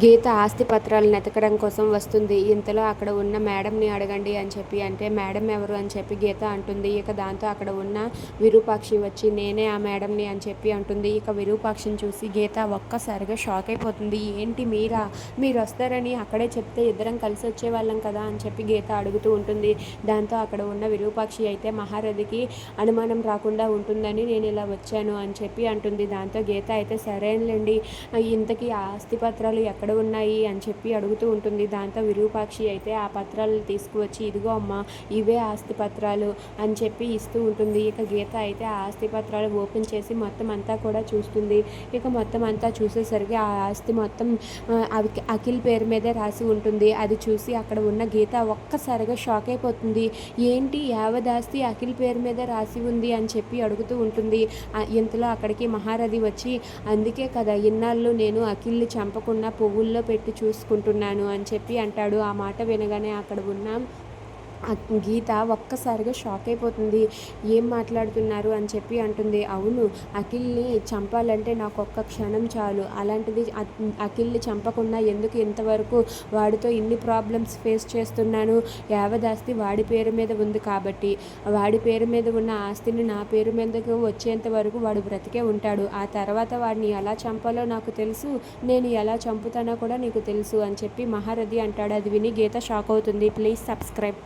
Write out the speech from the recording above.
గీత ఆస్తి పత్రాలను ఎతకడం కోసం వస్తుంది. ఇంతలో అక్కడ ఉన్న మేడంని అడగండి అని చెప్పి అంటే మేడం ఎవరు అని చెప్పి గీత అంటుంది. ఇక దాంతో అక్కడ ఉన్న విరూపాక్షి వచ్చి నేనే ఆ మేడంని అని చెప్పి అంటుంది. ఇక విరూపాక్షిని చూసి గీత ఒక్కసారిగా షాక్ అయిపోతుంది. ఏంటి మీరా? మీరు వస్తారని అక్కడే చెప్తే ఇద్దరం కలిసి వచ్చేవాళ్ళం కదా అని చెప్పి గీత అడుగుతూ ఉంటుంది. దాంతో అక్కడ ఉన్న విరూపాక్షి అయితే మహారథికి అనుమానం రాకుండా ఉంటుందని నేను ఇలా వచ్చాను అని చెప్పి అంటుంది. దాంతో గీత అయితే సరేనండి ఇంతకీ ఆ ఆస్తి పత్రాలు ఎక్కడ ఉన్నాయి అని చెప్పి అడుగుతూ ఉంటుంది. దాంతో విరూపాక్షి అయితే ఆ పత్రాలు తీసుకువచ్చి ఇదిగో అమ్మ ఇవే ఆస్తి పత్రాలు అని చెప్పి ఇస్తూ ఉంటుంది. ఇక గీత అయితే ఆ ఆస్తి పత్రాలు ఓపెన్ చేసి మొత్తం అంతా కూడా చూస్తుంది. ఇక మొత్తం అంతా చూసేసరికి ఆ ఆస్తి మొత్తం అవి- అఖిల్ పేరు మీదే రాసి ఉంటుంది. అది చూసి అక్కడ ఉన్న గీత ఒక్కసారిగా షాక్ అయిపోతుంది. ఏంటి యావదాస్తి అఖిల్ పేరు మీద రాసి ఉంది అని చెప్పి అడుగుతూ ఉంటుంది. ఇంతలో అక్కడికి మహారథి వచ్చి అందుకే కదా ఇన్నాళ్ళు నేను అఖిల్ని చంపకుండా ఊళ్ళో పెట్టి చూసుకుంటున్నాను అని చెప్పి అంటాడు. ఆ మాట వినగానే అక్కడ ఉన్న. గీత ఒక్కసారిగా షాక్ అయిపోతుంది. ఏం మాట్లాడుతున్నారు అని చెప్పి అంటుంది. అవును అఖిల్ని చంపాలంటే నాకు ఒక్క క్షణం చాలు. అలాంటిది అఖిల్ని చంపకుండా ఎందుకు ఇంతవరకు వాడితో ఇన్ని ప్రాబ్లమ్స్ ఫేస్ చేస్తున్నాను? యావదాస్తి వాడి పేరు మీద ఉంది కాబట్టి. వాడి పేరు మీద ఉన్న ఆస్తిని నా పేరు మీదకు వచ్చేంత వరకు వాడు బ్రతికే ఉంటాడు. ఆ తర్వాత వాడిని ఎలా చంపాలో నాకు తెలుసు. నేను ఎలా చంపుతానో కూడా నీకు తెలుసు అని చెప్పి మహారథి అంటాడు. అది విని గీత షాక్ అవుతుంది. Please subscribe.